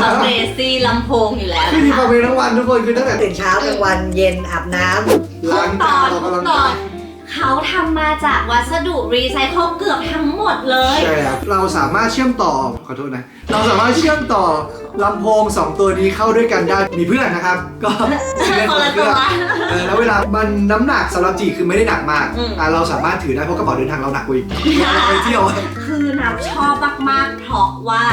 เขาเรซี่ลำโพงอยู่แล้วคือมีความเป็นทั้งวันทุกคนคือตั้งแต่ตื่นเช้ากลางวันเย็นอาบน้ำล้างตจาอนนออกทุกำลักงตอกานยเขาทำมาจากวัสดุรีไซเคิลเกือบทั้งหมดเลยใช่ครับเราสามารถเชื่อมต่อขอโทษนะ เราสามารถเชื่อมต่อลำโพงสองตัวนี้เข้าด้วยกันได้มีเพื่อนนะครับ ก็ซื้อได้คนละเพื่ตัอนวเออแล้วเวลามันน้ำหนักสำหรับจีคือไม่ได้หนักมากอืมอะเราสามารถถือได้เพราะกระเป๋าเดินทางเราหนักกว่าอีกเราไปเที่ยวคือนับชอบมากๆเพราะว่า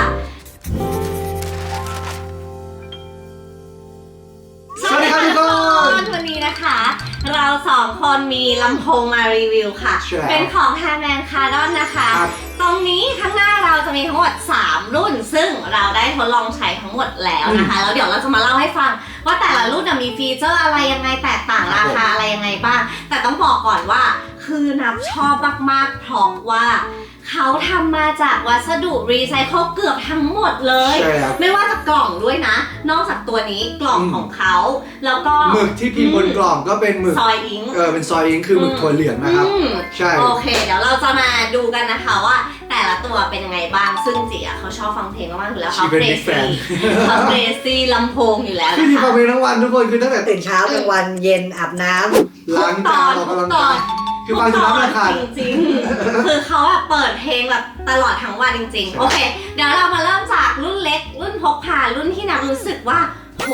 สองคนมีลำโพงมารีวิวค่ะ ใช่เป็นของ h a r m a n Kardon นะคะ ครับ ตรงนี้ข้างหน้าเราจะมีทั้งหมด 3 รุ่น ซึ่งเราได้ทดลองใช้ทั้งหมดแล้วนะคะ แล้วเดี๋ยวเราจะมาเล่าให้ฟัง ว่าแต่ละรุ่นน่ะมีฟีเจอร์อะไรยังไงแตกต่างราคาอะไรยังไงบ้าง แต่ต้องบอกก่อนว่า คือนับชอบมากๆเพราะว่า เขาทำมาจากวัสดุรีไซเคิลเกือบทั้งหมดเลย ใช่ครับ ไม่ว่าจะกล่องด้วยนะ นอกจากตัวนี้กล่องอืม ของเขา แล้วก็ หมึกที่พิมพ์บนกล่องก็เป็นหมึกซอยอิงเออเป็นซอยอิงคือหมึกถั่วเหลืองนะครับ อืม ใช่ โอเค เดี๋ยวเราจะมาดูกันนะคะว่า แต่ละตัวเป็นยังไงบ้าง ซึ่งจีอะเขาชอบฟังเพลงมากๆอยู่แล้วชีเขาเป็นเรบิ๊กแฟซี่นเขาเรซี่ลำโพงอยู่แล้วคือนะมีความคะเป็นทั้งวันทุกคนคือตั้งแต่ตื่นเช้ากลางวันเย็นอาบน้ำล้างตจาอนนออกทุกำลักงตอกานย คือฟังจนน้ำราคาญ จริงๆ คือเขาแบบเปิดเพลงแบบตลอดทั้งวันจริงใช่ๆโอเค เดี๋ยวเรามาเริ่มจากรุ่นเล็ก รุ่นพกพารุ่นที่นับรู้สึกว่า โห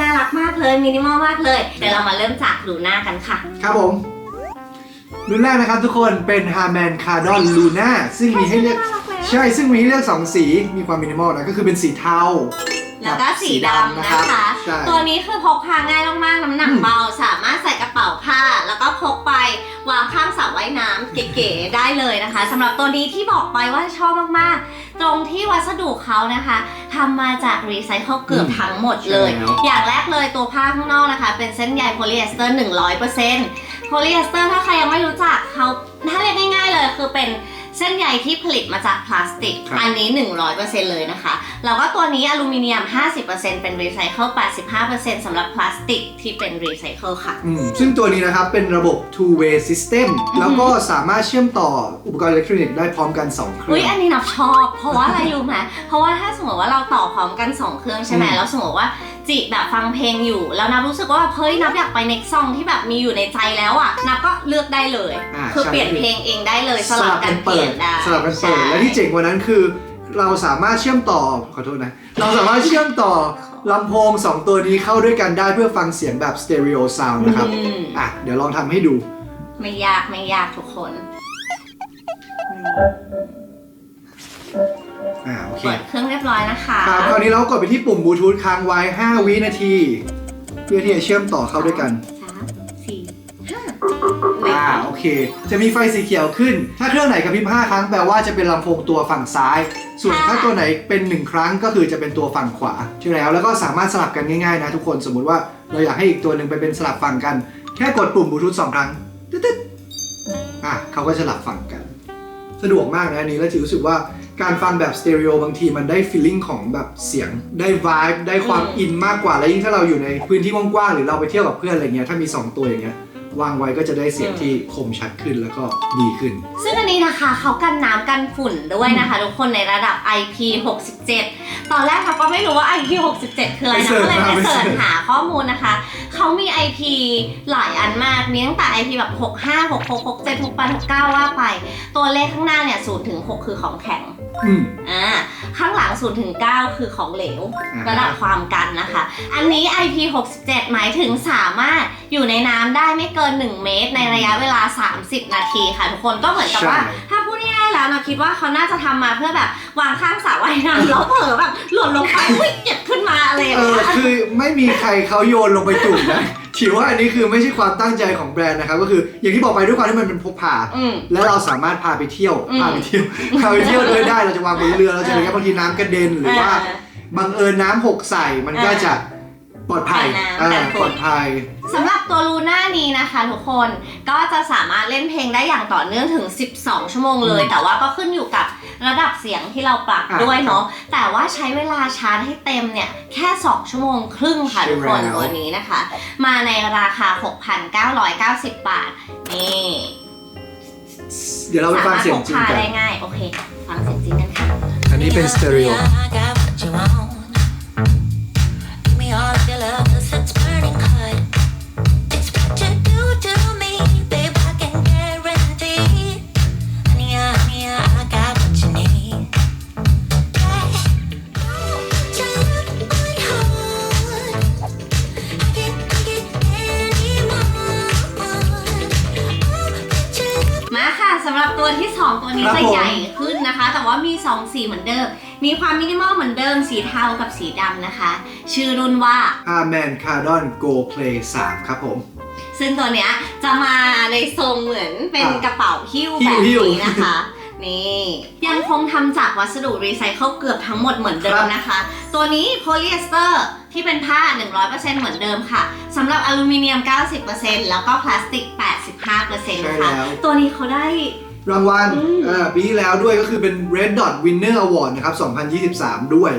น่ารักมากเลยมินิมอลมากเลย เดี๋ยวเรามาเริ่มจากลูน่ากันค่ะ ครับผม รุ่นแรกนะครับทุกคนเป็น Harman Kardon Luna ซึ่งมีให้เลือกน่ารักแล้วใช่ซึ่งมีให้เลือก 2 สีมีความมินิมอลนะก็คือเป็นสีเทาแล้วก็สีดำนะคะ ใช่ ตัวนี้คือพกพาง่ายมากๆ น้ำหนักอืม เบา สามารถใส่กระเป๋าผ้า แล้วก็พกไป วางข้างสระว่ายน้ำเก๋ๆได้เลยนะคะสำหรับตัวนี้ที่บอกไปว่าชอบมากๆ ตรงที่วัสดุเขานะคะทำมาจากรีไซเคิลเกือบทั้งหมดเลย ใช่แล้วอย่างแรกเลยตัวผ้าข้างนอกนะคะ เป็นเส้นใยโพลีเอสเตอร์100%โพลีเอสเตอร์ถ้าใครยังไม่รู้จักเขาถ้าเรียกง่ายๆเลยคือเป็น เส้นใยที่ผลิตมาจากพลาสติก ครับ อันนี้ 100%เลยนะคะ แล้วก็ตัวนี้อลูมิเนียม 50%เป็นรีไซเคิล85%สำหรับพลาสติกที่เป็นรีไซเคิลค่ะ อืมซึ่งตัวนี้นะครับ เป็นระบบ two way system แล้วก็สามารถเชื่อมต่ออุปกรณ์อิเล็กทรอนิกส์ได้พร้อมกัน 2 เครื่อุ้อยงอันนี้นับชอบ เพราะว่าอะไรรู้ไหมเพราะว่าถ้าสมมติว่าเราต่อพร้อมกัน 2 เครื่องใช่ไหมอืมแล้วสมมติว่า จิแบบฟังเพลงอยู่ แล้วนับรู้สึกว่าเฮ้ยนับอยากไป next song ที่แบบมีอยู่ในใจแล้วอะนับก็เลือกได้เลย อ่าคือใช่ เปลี่ยนเพลงเองได้เลยสลับกันเปเปิลี่ยดนได้สลับกันเปิดใช่และที่เจ๋งกว่านั้นคือ เราสามารถเชื่อมต่อขอโทษนะ เราสามารถเชื่อมต่อลำโพง 2 ตัวนี้เข้าด้วยกันได้เพื่อฟังเสียงแบบสเตอริโอซาวนะครับ อืมอะ เดี๋ยวลองทำให้ดู ไม่ยากไม่ยากทุกคน อ่าโอเคเปิดเครื่องเรียบร้อยนะคะครับคราวนี้เรากดไปที่ปุ่มบลูทูธค้างไว้ 5 วินาที เพื่อที่จะเชื่อมต่อเข้าด้วยกันสามสี่ห้าอ่าโอเค จะมีไฟสีเขียวขึ้น ถ้าเครื่องไหนกระพริบ5ครั้งแปลว่าจะเป็นลำโพงตัวฝั่งซ้าย ส่วนถ้าตัวไหนเป็น 1 ครั้งก็คือจะเป็นตัวฝั่งขวาใช่แล้วแล้วก็สามารถสลับกันง่ายๆนะทุกคนสมมุติว่าเราอยากให้อีกตัวหนึ่งไปเป็นสลับฝั่งกัน แค่กดปุ่มบลูทูธสองครั้งตึ๊ดๆอะเขาก็จะสลับฝั่งกัน สะดวกมากนะอันนี้แล้วจิรู้สึกว่า การฟังแบบสเตอริโอบางทีมันได้ฟีลลิ่งของแบบเสียงได้วายได้ความอินมากกว่า แล้วยิ่งถ้าเราอยู่ในพื้นที่กว้างๆหรือเราไปเที่ยวกับเพื่อนอะไรเงี้ยถ้ามี 2 ตัวอย่างเงี้ย วางไว้ก็จะได้เสียงที่คมชัดขึ้นแล้วก็ดีขึ้น ซึ่งอันนี้นะคะเขากันน้ำกันฝุ่นด้วยนะคะทุกคนในระดับ IP67 ตอนแรกเราก็ไม่รู้ว่า IP67 คืออะไรไปนะเสิร์ชก็เลยไปมาไปเสิเสิร์ร์ชชหาข้อมูลนะคะเขามี IP หลายอันมากมีตั้งแต่ IP แบบ 65 66 67 68 69 ว่าไป ตัวเลขข้างหน้าเนี่ย0ถึง 6 คือของแข็งอืมอ่าข้างหลัง0ถึง 9 คือของเหลวอ่าระดับความกันนะคะ อันนี้ IP67 หมายถึงสามารถอยู่ในน้ำได้ไม่เกิน1 เมตร ในระยะเวลา 30 นาทีค่ะทุกคนก็เหมือนกับว่า ใช่ ถ้าพูดง่ายๆแล้วนะคิดว่าเขาน่าจะทำมาเพื่อแบบวางข้างสระว่ายน้ำแล้วเผลอแบบหล่นลงไปอุ้ยเก็บขึ้นมาอะไรอย่างเออเงี้ย คือไม่มีใครเขาโยนลงไปจุ่มนะถือว่าอันนี้คือไม่ใช่ความตั้งใจของแบรนด์นะครับก็คืออย่างที่บอกไปด้วยความที่มันเป็นพกพา อืม แล้วเราสามารถพาไปเที่ยวอืม พาไปเที่ยวพาไปเที่ยวด้วยได้เราจะวางบนเรือเราจะอะไรเงี้ยบางทีน้ำกระเด็นหรือว่าเออบังเอิญน้ำหกใส่มันก็เออจะ ปลอดภัยกันน้ำเออกันฝุ่นปลอดภัย สำหรับตัวลูน่านี้นะคะทุกคนก็จะสามารถเล่นเพลงได้อย่างต่อเนื่องถึง 12 ชั่วโมงเลยอืมแต่ว่าก็ขึ้นอยู่กับระดับเสียงที่เราปรับอะด้วยเนาะแต่ว่าใช้เวลาชาร์จให้เต็มเนี่ยแค่ 2 ชั่วโมงครึ่งค่ะใช่ทุกคนแล้ว ตัวนี้นะคะ มาในราคา 6,990 บาท นี่เดี๋ยวเราไปสาฟังมารถเสียพงกจริงพากันได้ง่าย โอเค ฟังเสียงจริงกันค่ะ อันนี้เป็นสเตอริโอ I got what you want. มาค่ะสำหรับตัวที่ 2 ตัวนี้จะใหญ่ขึ้นนะคะ แต่ว่ามี 2 สีเหมือนเดิม มีความมินิมอลเหมือนเดิมสีเทากับสีดำนะคะ ชื่อรุ่นว่า Harman Kardon Go Play 3 ครับผม ซึ่งตัวเนี้ยจะมาในทรงเหมือนเป็นอะกระเป๋าหิ้วหิ้แบวบหิ้วนี้นะคะ นี่ยังคงทำจากวัสดุรีไซเคิลเกือบทั้งหมดเหมือนเดิครัมบนะคะ ตัวนี้โพลีเอสเตอร์ที่เป็นผ้า 100%เหมือนเดิมค่ะสำหรับอลูมิเนียม 90%แล้วก็พลาสติก 85%ใช่นะคะแล้ว ตัวนี้เขาได้ รางวัลอืมเอ่อปีที่แล้วด้วยก็คือเป็น Red Dot Winner Award นะครับ 2023 ด้วย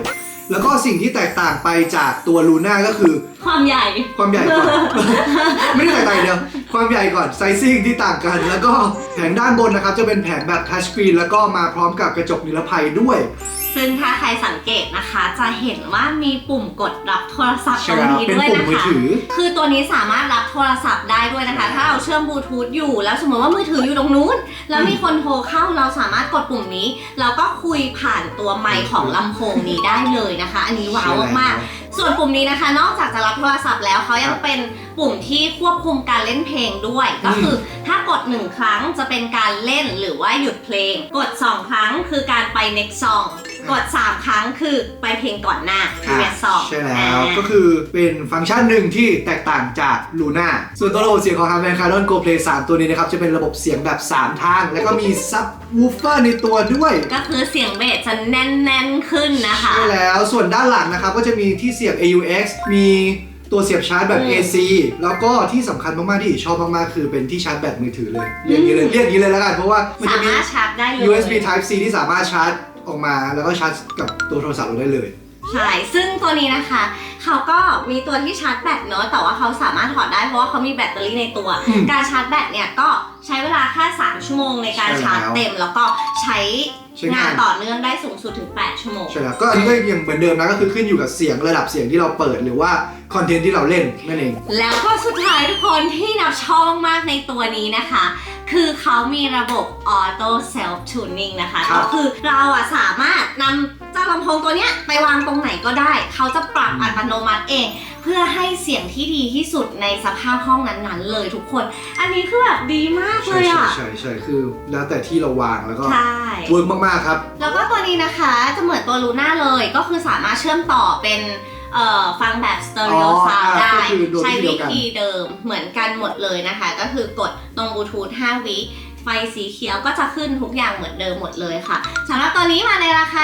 แล้วก็สิ่งที่แตกต่างไปจากตัวลูน่าก็คือ ความใหญ่ ความใหญ่ก่อน ไม่ได้แตกต่างอย่างเดียว ความใหญ่ก่อนไซซิ่งที่ต่างกัน แล้วก็แผงด้านบนนะครับ จะเป็นแผงแบบทัชสกรีนแล้วก็มาพร้อมกับกระจกนิรภัยด้วย ซึ่งถ้าใครสังเกตนะคะ จะเห็นว่ามีปุ่มกดรับโทรศัพท์ตใช่รงแล้วนี้เป็นด้วยปุ่มนะมือคะถือคือตัวนี้สามารถรับโทรศัพท์ได้ด้วยนะคะ ถ้าเราเชื่อมบลูทูธอยู่ แล้วสมมติว่ามือถืออยู่ตรงนู้น แล้วมีคนโทรเข้าเราสามารถกดปุ่มนี้แล้วก็คุยผ่านตัวไมค์ของลำโพงนี้ได้เลยนะคะ อันนี้ว้าวมากๆส่วนปุ่มนี้นะคะ นอกจากจะรับโทรศัพท์แล้วเขายังเป็นปุ่มที่ควบคุมการเล่นเพลงด้วย ก็คือถ้ากด 1 ครั้งจะเป็นการเล่นหรือว่าหยุดเพลง กด 2 ครั้งคือการไป next song กด 3 ครั้งคือไปเพลงก่อนหน้า previous song ใช่แล้วอ่าก็คือเป็นฟังก์ชันหนึ่งที่แตกต่างจากลูน่าส่วนตัวระบบเสียงของ Harman Kardon Go Play 3ตัวนี้นะครับจะเป็นระบบเสียงแบบ 3 ทาง แล้วก็มีซับวูฟเฟอร์ในตัวด้วย ก็คือเสียงเบสจะแน่นๆขึ้นนะคะใช่แล้วส่วนด้านหลังนะครับก็จะมีที่เสียบ AUX มีตัวเสียบชาร์จแบบอืม AC แล้วก็ที่สำคัญมาก ๆ ที่ชอบมาก ๆ คือเป็นที่ชาร์จแบตมือถือเลย เรียกอย่างนี้เลยเรียกอย่างนี้เลยแล้วกัน เพราะว่ามันสาจะมีมารถชาร์จได้เลย USB Type C ที่สามารถชาร์จ ออกมาแล้วก็ชาร์จกับตัวโทรศัพท์เราได้เลย ใช่ ซึ่งตัวนี้นะคะ เขาก็มีตัวที่ชาร์จแบตเนอะแต่ว่าเขาสามารถถอดได้เพราะว่าเขามีแบตเตอรี่ในตัว อืมการชาร์จแบตเนี่ยก็ใช้เวลาแค่3ชั่วโมงในการใช่แล้วชาร์จเต็ม แล้วก็ใช้ ใช้งางานนต่อเนื่องได้สูงสุดถึง 8 ชั่วโมง ใช่แล้วก็อันนี้ก็ยังเหมือนเดิมนะก็คือขึ้นอยู่กับเสียงระดับเสียงที่เราเปิดหรือว่าคอนเทนต์ที่เราเล่นนั่นเอง แล้วก็สุดท้ายทุกคนที่นับชอบมากในตัวนี้นะคะ คือเขามีระบบ Auto Self Tuning นะคะ ครัก็บคือเราอะสามารถนำเจ้าลำโพงตัวเนี้ยไปวางตรงไหนก็ได้ เขาจะปรับอัตโนมัติเองเพื่อให้เสียงที่ดีที่สุดในสภาพห้องนั้นๆ เลยทุกคน อันนี้คือแบบดีมากเลใช่ยใช่อะใช่ใช่คือแล้วแต่ที่เราวางแล้วก็ใช่ เวิร์กมากๆครับ แล้วก็ตัวนี้นะคะจะเหมือนตัวลูน่าเลยก็คือสามารถเชื่อมต่อเป็นเอ่อฟังแบบสเตอริโออ๋อซาวอ่าได้ ก็คือโดยใช้ที่เดีวิยวกัน ธีเดิมเหมือนกันหมดเลยนะคะ ก็คือกดตรงบลูทูธ5 วิไฟสีเขียวก็จะขึ้นทุกอย่างเหมือนเดิมหมดเลยค่ะสำหรับตัวนี้มาในราคา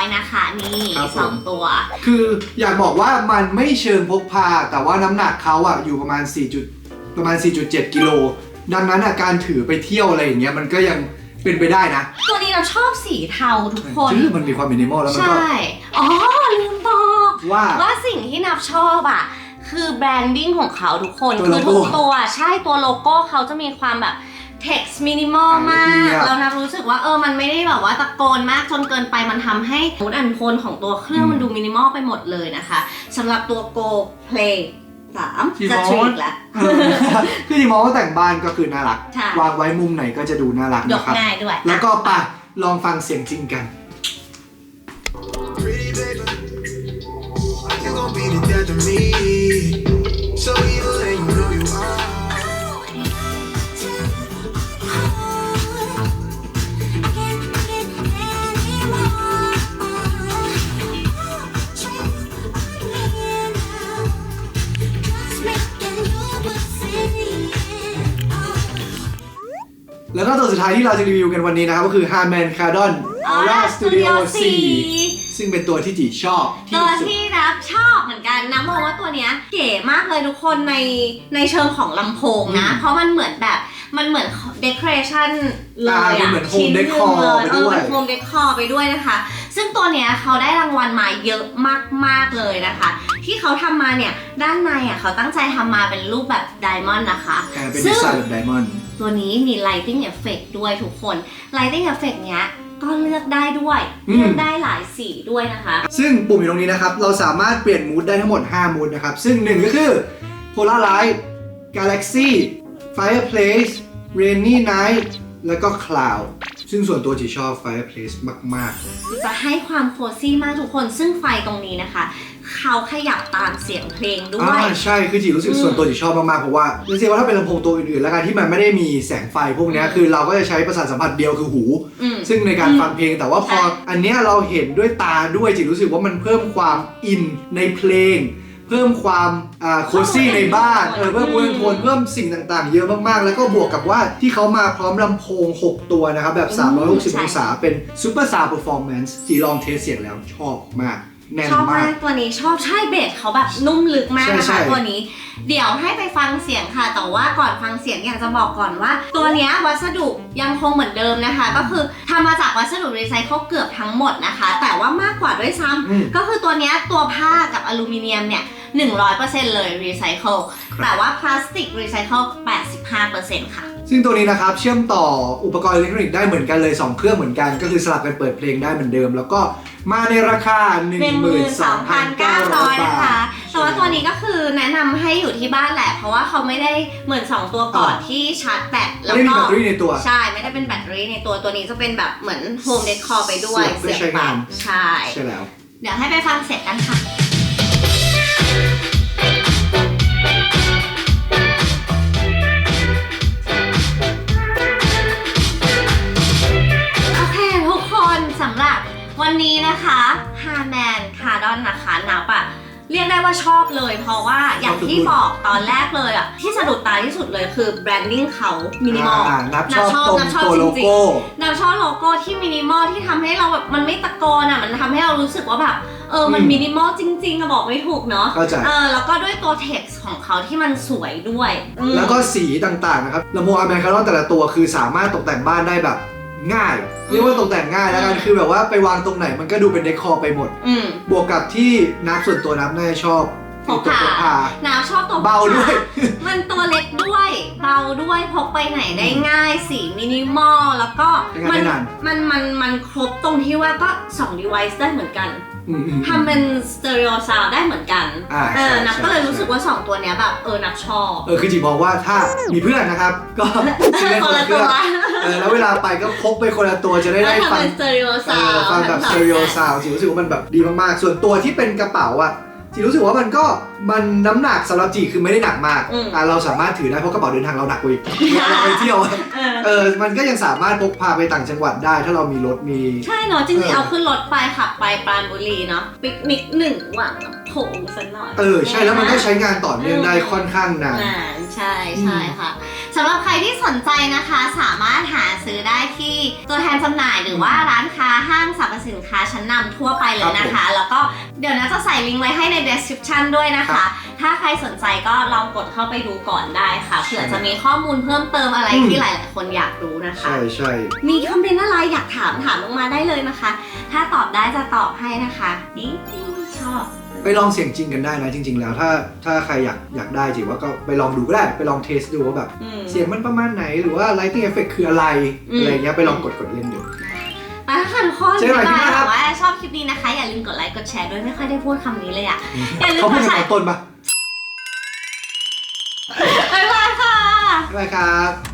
14,900 นะคะ นี่ ครับผมสองตัว คืออยากบอกว่ามันไม่เชิงพกพา แต่ว่าน้ำหนักเขาอะอยู่ประมาณ4จุดประมาณ 4.7 กิโล ดังนั้นอะการถือไปเที่ยวอะไรอย่างเงี้ยมันก็ยังเป็นไปได้นะตัวนี้เราชอบสีเทาทุกคน ชื่อมันมีความมินิมอลแล้วมันใช่ก็อ๋อ ลืมบอก ว่า ว่าสิ่งที่นับชอบอะ คือแบรนดิ้งของเขาทุกคน ตัวคือโลโก้ทุกตัวใช่ตัวโลโก้เขาจะมีความแบบ text minimal อ่ามาก เรียบแล้วนับรู้สึกว่าเออมันไม่ได้แบบว่าตะโกนมากจนเกินไปมันทำให้มูดอันโทนของตัวเครื่องอืมมันดูมินิมอลไปหมดเลยนะคะสำหรับตัว Go Play สามที่จะมองทรีว่ากแล้วเออคือที่มองว่าแต่งบ้านก็คือน่ารักใช่วางไว้มุมไหนก็จะดูน่ารักยกนะครับ ง่ายด้วย แล้วก็ไปลองฟังเสียงจริงกัน Pretty baby, you gon' be the death of me. So evil and you know you are. Oh แล้วก็ตัวสุดท้ายที่เราจะรีวิวกันวันนี้นะครับก็คือ Harman Kardon Aura Studio 4 ซึ่งเป็นตัวที่จีชอบที่ตัวสุดที่นับ ชอบเหมือนกันนะมองว่าตัวเนี้ยเก๋มากเลยทุกคนในในเชิงของลำโพงนะอืมเพราะมันเหมือนแบบมันเหมือนเดคอเรชันเลยอ่าอะเป็นเหมือน home ชิ้นหนึ่ง decor เลยไปเอด้อวย เป็นโฮมเดคอร์ไปด้วยนะคะ ซึ่งตัวเนี้ยเขาได้รางวัลมาเยอะมากๆเลยนะคะ ที่เขาทำมาเนี่ยด้านในอะเขาตั้งใจทำมาเป็นรูปแบบไดมอนด์นะคะอ่าเป็นซึ่ดีงไซน์แบบไดมอนด์ ตัวนี้มี lighting effect ด้วยทุกคน lighting effect เนี้ย ก็เลือกได้ด้วยอืม เลือกได้หลายสีด้วยนะคะ ซึ่งปุ่มอยู่ตรงนี้นะครับ เราสามารถเปลี่ยนมูดได้ทั้งหมด 5 มูดนะครับ ซึ่งหนึ่งก็คือ Polar Light Galaxy Fireplace Rainy Night แล้วก็ Cloud ซึ่งส่วนตัวจีชอบ Fireplace มาก จะให้ความโคซี่มากทุกคนซึ่งไฟตรงนี้นะคะ เขาขยับตามเสียงเพลงๆด้อ่าวยใช่คือจีรู้สึกอืม ส่วนตัวจีชอบมากๆเพราะว่าจริงๆว่าถ้าเป็นลำโพงตัวอื่นๆแล้วกันที่มันไม่ได้มีแสงไฟพวกเนี้ยอืมคือเราก็จะใช้ประสาทสัมผัสเดียวคือหู อืม ซึ่งในการอืมฟังเพลงแต่ว่าพอ ใช่ อันเนี้ยเราเห็นด้วยตาด้วยจิรู้สึกว่ามันเพิ่มความอินในเพลง เพิ่มความอ่าโคซี่ในบ้านเออเพิ่มมูลโทนเพิ่มสิ่งต่างๆ เยอะมากๆ แล้วก็บวกกับว่าที่เขามาพร้อมลำโพง 6 ตัวนะครับ แบบ 360 องศาเป็นซูเปอร์ซาวด์เปอร์ฟอร์แมนซ์จีลองเทสเสียงแล้วชอบมาก แน่นชอบมามากก ตัวนี้ชอบใช่เบสเขาแบบนุ่มลึกมากนะใช่คะใช่ ตัวนี้ เดี๋ยวให้ไปฟังเสียงค่ะ แต่ว่าก่อนฟังเสียงอยากจะบอกก่อนว่า ตัวเนี้ยวัสดุยังคงเหมือนเดิมนะคะ ก็คือทำมาจากวัสดุรีไซเคิลเกือบทั้งหมดนะคะ แต่ว่ามากกว่าด้วยซ้ำ อืม ก็คือตัวเนี้ยตัวผ้ากับอลูมิเนียมเนี่ย 100%เลยรีไซเคิลแต่ว่าพลาสติกรีไซเคิล85%ค่ะ ซึ่งตัวนี้นะครับเชื่อมต่ออุปกรณ์อิเล็กทรอนิกส์ได้เหมือนกันเลย 2 เครื่องเหมือนกัน ก็คือสลับกันเปิดเพลงได้เหมือนเดิม แล้วก็มาในราคา12,900 12,900นะคะบาทแต่ว่าตัวนี้ก็คือแนะนำให้อยู่ที่บ้านแหละ เพราะว่าเขาไม่ได้เหมือน2ตัวก่อนอ่า ที่ชาร์จแบตแล้วไม่ได้มีก็ แบตเตอรี่ในตัว ใช่ ไม่ได้เป็นแบตเตอรี่ในตัวตัวนี้จะเป็นแบบเหมือนโฮมเดคอร์ไปด้วยเสียบเพื่อใช้งาน ใช่ ใช่แล้ว เดี๋ยวให้ไปฟังเสียงกันค่ะ วันนี้นะคะฮาแมนคาร์ดอนนะคะนับอะเรียกได้ว่าชอบเลย เพราะว่าอย่างที่บอกตอนแรกเลยอะที่สะดุดตาที่สุดเลยคือแบรนดิ้งเขามินิมอลอ่านับชอบตรงนับชอบตัวโลจริงๆโก้เราชอบโลโก้ที่มินิมอลที่ทำให้เราแบบมันไม่ตะโกนอะมันทำให้เรารู้สึกว่าแบบเออ มันอืมมินิมอลจริงๆอะบอกไม่ถูกเนาะเข้าใจเออ แล้วก็ด้วยตัวเท็กซ์ของเขาที่มันสวยด้วยอืมแล้วก็สีต่างๆนะครับลำโพงอเมริกาโนแต่ละตัวคือสามารถตกแต่งบ้านได้แบบ ง่ายเรียกว่าตกแต่งง่ายแล้วกันคือแบบว่าไปวางตรงไหนมันก็ดูเป็นเดคอร์ไปหมด อืม บวกกับที่นับส่วนตัวนับน่าจะชอบพกตัวพาพกพา หนาวชอบตัวเบาด้วย มันตัวเล็กด้วย เบาด้วยพกไปไหนได้ง่าย สีมินิมอล แล้วก็ใช้งานได้นาน มันมันมันครบตรงที่ว่าก็2 device ได้เหมือนกันอืมอืม ทำเป็นสเตอริโอซาวได้เหมือนกันอ่าเออใช่นับใช่ก็เลยใช่รู้สึกว่า 2 ตัวเนี้ยแบบ เออ นับชอบ เออ คือจีบอกว่าถ้ามีเพื่อนนะครับ ก็ซื้อได้คนละเครื่องเออ แล้วเวลาไปก็พกไปคนละตัวจะได้ได้ทำฟังเป็นสเตอริโอเอซาวอฟังแบบ stereo sound จีรู้สึกว่ามันแบบดีมากๆ ส่วนตัวที่เป็นกระเป๋าอะ จีรู้สึกว่ามันก็มันน้ำหนักสำหรับจีคือไม่ได้หนักมากอะเราสามารถถือได้เพราะกระเป๋าเดินทางเราหนักกว่าอีกเวลาเราไปเที่ยวอะเออเออมันก็ยังสามารถพกพาไปต่างจังหวัดได้ ถ้าเรามีรถมี ใช่เนาะจริเองอๆเอาขึ้นรถไปขับไปปราณบุรีเนาะปิกนิกหนึ่งหวัง โถงสักหน่อยเออ ใช่แล้วมันก็ใช้งานต่อเนื่องได้ค่อนข้างนานนานใช่ใช่ค่ะสำหรับใครที่สนใจนะคะ สามารถหาซื้อได้ที่ตัวแทนจำหน่ายหรือว่าร้านค้าห้างสรรพสินค้าชั้นนำทั่วไปเลยนะคะ แล้วก็เดี๋ยวนะจะใส่ลิงก์ไว้ให้ใน description ด้วยนะครัคะบถ้าใครสนใจก็ลองกดเข้าไปดูก่อนได้ค่ะเผื่อจะมีข้อมูลเพิ่มเติมอะไรอืมที่หลาย ๆ คนอยากรู้นะคะ ใช่ใช่มีคอมเมนต์อะไรอยากถามถามลงมาได้เลยนะคะ ถ้าตอบได้จะตอบให้นะคะดีชอบ ไปลองเสียงจริงกันได้นะจริง ๆ แล้วถ้าถ้าใครอยากอยากได้จีว่าก็ไปลองดูก็ได้ไปลองเทสดูว่าแบบ อืม เสียงมันประมาณไหนหรือว่า lighting effect คืออะไร อืม อะไรเงี้ยไปลองกดกดเล่นดูไปแล้วค่ะทุกคนเจอกันใหม่บ๊ายบายคลิปหน้าครับหวังว่าชอบคลิปนี้นะคะ อย่าลืมกดไลค์กดแชร์ด้วยไม่ค่อยได้พูดคำนี้เลยอะ อย่าลืมเขาพูดกดกันใส่ ตอนต้นปะบ๊ายบายค่ะ บ๊ายบายครับ